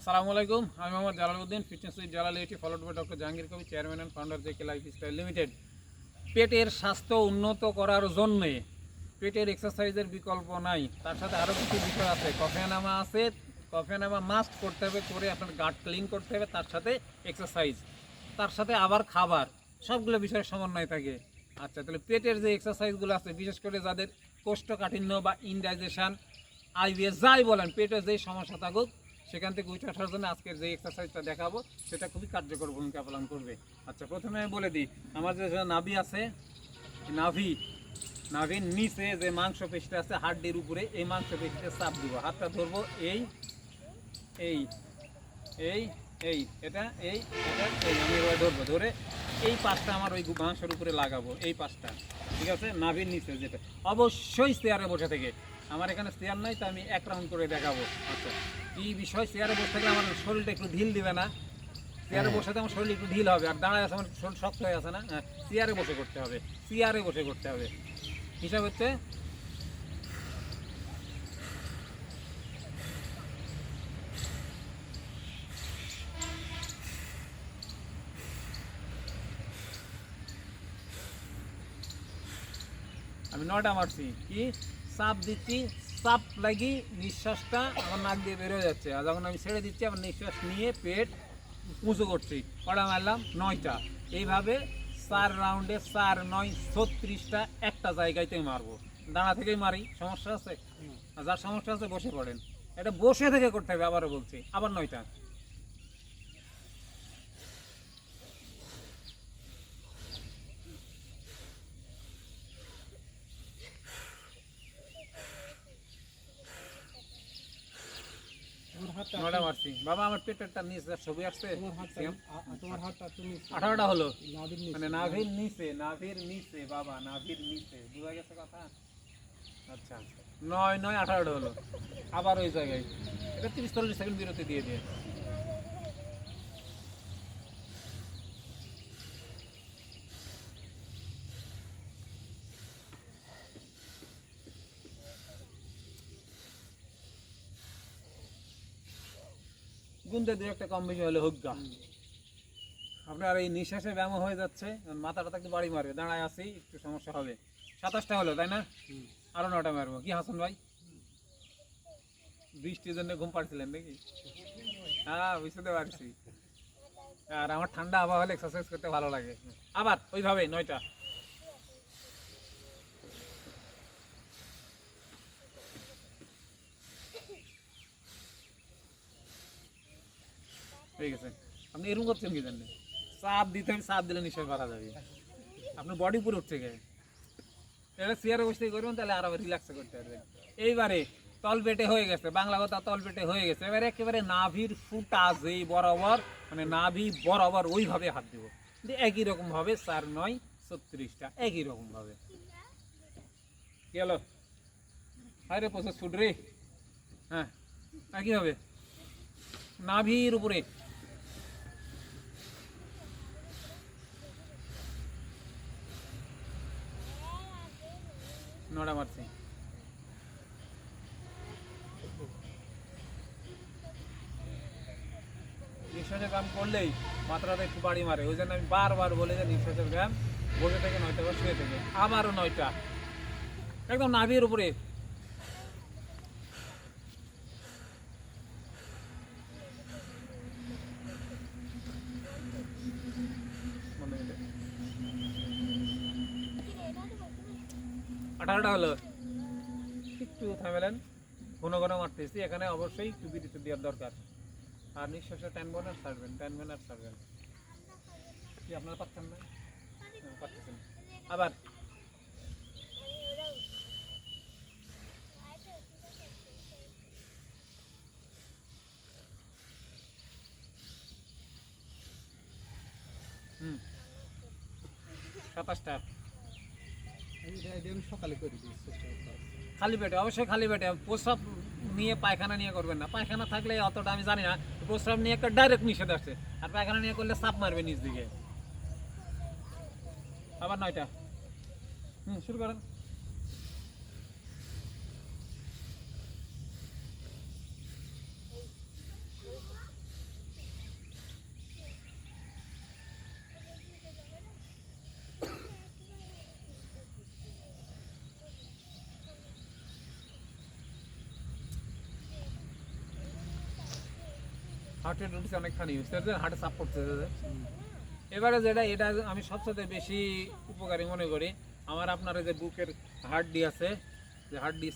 আসসালামু আলাইকুম, আমি Mohammad Jalaluddin fitness with জালালিটি followed by doctor Jahangir Kabir chairman and founder JK lifestyle limited পেটের স্বাস্থ্য উন্নত করার জন্যে পেটের এক্সারসাইজের বিকল্প নাই। তার সাথে আরও কিছু বিষয় আছে। কফেনামা আছে। কফেনামা মাস্ট করতে হবে, করে আপনার গাট ক্লিন করতে হবে, তার সাথে এক্সারসাইজ তার সাথে আবার খাবার, সবগুলো বিষয়ের সমন্বয় থাকে। আচ্ছা তাহলে পেটের যে এক্সারসাইজগুলো আছে, বিশেষ করে যাদের কোষ্ঠকাঠিন্য বা ইনডাইজেশন আইবিএস যাই বলেন, পেটের যেই সমস্যা থাকুক সেখান থেকে উঠে আসার জন্য আজকের যে এক্সারসাইজটা দেখাবো, সেটা খুবই কার্যকর ভূমিকা পালন করবে। আচ্ছা প্রথমে আমি বলে দিই, আমার যে নাভি আছে, নাভি, নাভির নিচে যে মাংস পেশিটা আছে, হাড্ডির উপরে, এই মাংস পেশিতে চাপ দিব। হাতটা ধরবো, এই এই এই এই, এটা এই এটা, এই, আমি এবার ধরবো। ধরে এই পাশটা আমার ওই মাংসের উপরে লাগাবো, এই পাশটা। ঠিক আছে? নাভির নিচে যেটা। অবশ্যই চেয়ারে বসে থেকে। আমার এখানে চেয়ার নাই তো আমি এক রাউন্ড করে দেখাবো। আচ্ছা কি বিষয়? চেয়ারে বসে থাকলে আমার শরীরটা একটু ঢিল দিবে না। চেয়ারে বসে তো আমার শরীর একটু ঢিল হবে আর দাঁড়ায় আছে আমার শরীর শক্ত হয়ে আছে না? হ্যাঁ চেয়ারে বসে করতে হবে চেয়ারে বসে করতে হবে। হিসাব হচ্ছে আমি নয়টা মারছি কি? চাপ দিচ্ছি চাপ লাগি নিঃশ্বাসটা আমার নাক দিয়ে বেরোয় যাচ্ছে। আর যখন আমি ছেড়ে দিচ্ছি আমার নিঃশ্বাস নিয়ে পেট উঁচু করছি। কটা মারলাম নয়টা। এইভাবে চার রাউন্ডে চার নয় ছত্রিশটা একটা জায়গাতে মারবো। দাঁড়া থেকেই মারি সমস্যা আছে? যার সমস্যা আছে বসে পড়েন। এটা বসে থেকে করতে হবে আবারও বলছি। আবার নয়টা। নয়টা মারছি বাবা আমার পেটেরটা নিচে ছবি আসছে আঠারোটা হলো। মানে নাভির নিচে নাভির নিচে বাবা নাভির নিচে। বোঝা গেছে কথা? আচ্ছা। নয় নয় আঠারোটা হলো। আবার ওই জায়গায়। এটা তিরিশ চল্লিশ সেকেন্ড বিরতি দিয়ে দিয়ে গুনতে দু একটা কম বেশি হলে হোক গা আপনার এই নিঃশ্বাসে ব্যায়াম হয়ে যাচ্ছে মাথাটা একটু বাড়ি মারবে দাঁড়ায় আসি একটু সমস্যা হবে। সাতাশটা হলো তাই না। আরও নটা মারবো। কি হাসান ভাই? বৃষ্টির জন্য ঘুম পাড়ছিলেন নাকি? হ্যাঁ বুঝতে পারছি। আর আমার ঠান্ডা আবহাওয়া হলে এক্সারসাইজ করতে ভালো লাগে। আবার ওইভাবে নয়টা। ঠিক আছে আপনি এরকম করছেন কি জানেন? চাপ দিতে হবে চাপ দিলে নিশ্চয় পারা যাবে। আপনার বডি পুরো উঠছে গে এটা চেয়ারে বসে করবেন তাহলে আরও রিল্যাক্স করতে পারবেন। এইবারে তল পেটে হয়ে গেছে, বাংলা কথা তল পেটে হয়ে গেছে। এবারে একেবারে নাভির ফুটা যেই বরাবর মানে নাভি বরাবর ওইভাবে হাত দেবো। দিয়ে একই রকম ভাবে চার, নয়, ছত্রিশটা, একই রকম ভাবে। গেল হায় রে প্রসেস ফুট রে হ্যাঁ একই হবে নাভির উপরে। নটা মারছে। নিঃশ্বাসের ব্যায়াম করলেই মাত্রাটা একটু বাড়ি মারে। ওই জন্য আমি বারবার বলে যে নিঃশ্বাসের ব্যায়াম বসে থেকে নয়টা বা শুয়ে থেকে। আবারও নয়টা। একদম নাভির উপরে মনে হইলে। আঠারোটা হলো একটু থামেলেন ঘন ঘন মারতেছি এখানে অবশ্যই একটু বিরতি দেওয়ার দরকার। আর নিঃশ্বাসে টানবেন আর ছাড়বেন টানবেন আর ছাড়বেন। কি আপনারা পাচ্ছেন না? হ্যাঁ, পাচ্ছেন। আবার। হুম। সাতাশটা এটা- এটা আমি সকালে করে দিই চেষ্টা করতে হবে। খালি পেটে, অবশ্যই খালি পেটে। প্রস্রাব নিয়ে পায়খানা নিয়ে করবেন না। পায়খানা থাকলে অতটা আমি জানি না, প্রস্রাব নিয়ে একটা ডাইরেক্ট নিষেধ আসছে আর পায়খানা নিয়ে করলে চাপ মারবে নিজ দিকে। আবার নয়টা। হুম, শুরু করেন। হার্টের রুটিস অনেকখানি বুঝতে পারছেন হার্টে চাপ পড়তেছে এবারে যেটা এটা আমি সবচেয়ে বেশি উপকারী মনে করি। আমার আপনার যে বুকের হাড্ডি আছে যে হাড্ডি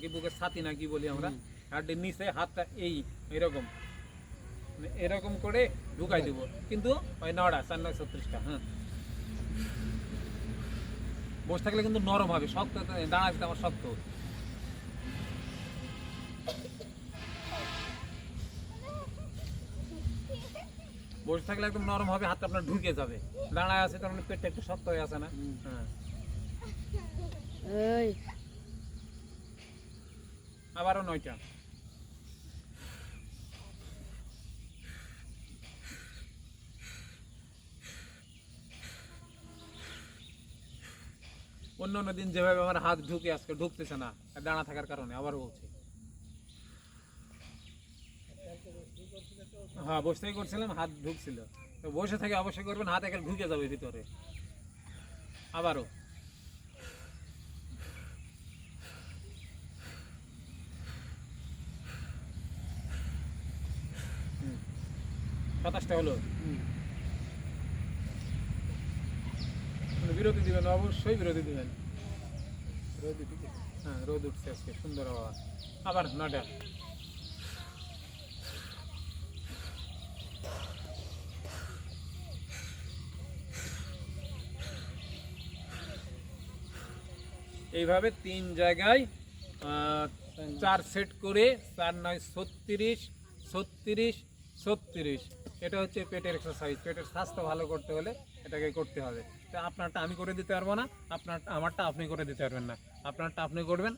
কি বুকের ছাতি না কি বলি আমরা হাড্ডির নিচে হাতটা এই এরকম। এরকম করে ঢুকাই দিব। কিন্তু ওই নটা চার নয় ছত্রিশটা হ্যাঁ। বসে থাকলে কিন্তু নরম হবে শক্ত তো- দাঁড়া আমার শক্ত। বসে থাকলে একদম নরম হবে হাতটা আপনার ঢুকে যাবে। দাঁড়ায় আছে তার মানে পেটটা একটু শক্ত হয়ে আছে না। হ্যাঁ। আবারও নয়টা। অন্য অন্য দিন যেভাবে আমার হাত ঢুকে আজকে ঢুকতেছে না দাঁড়া থাকার কারণে আবারও বলছি। হ্যাঁ বসে থেকে করছিলাম হাত ঢুকছিল তো বসে থেকে অবশ্যই করবেন হাত একে ঢুকে যাবে ভিতরে আবারও। সাতাশটা হলো হুম। বিরতি দিবেন অবশ্যই বিরতি দিবেন রোদ উঠে গেছে। হ্যাঁ রোদ উঠছে আজকে সুন্দর হাওয়া আবার নটা এইভাবে তিন জায়গায় চার সেট করে চার নয় ছত্রিশ ছত্রিশ ছত্রিশ। এটা হচ্ছে পেটের এক্সারসাইজ পেটের স্বাস্থ্য ভালো করতে হলে এটাকে করতে হবে। তো আপনারটা আমি করে দিতে পারব না, আপনার, আমারটা আপনি করে দিতে পারবেন না। আপনারটা আপনি করবেন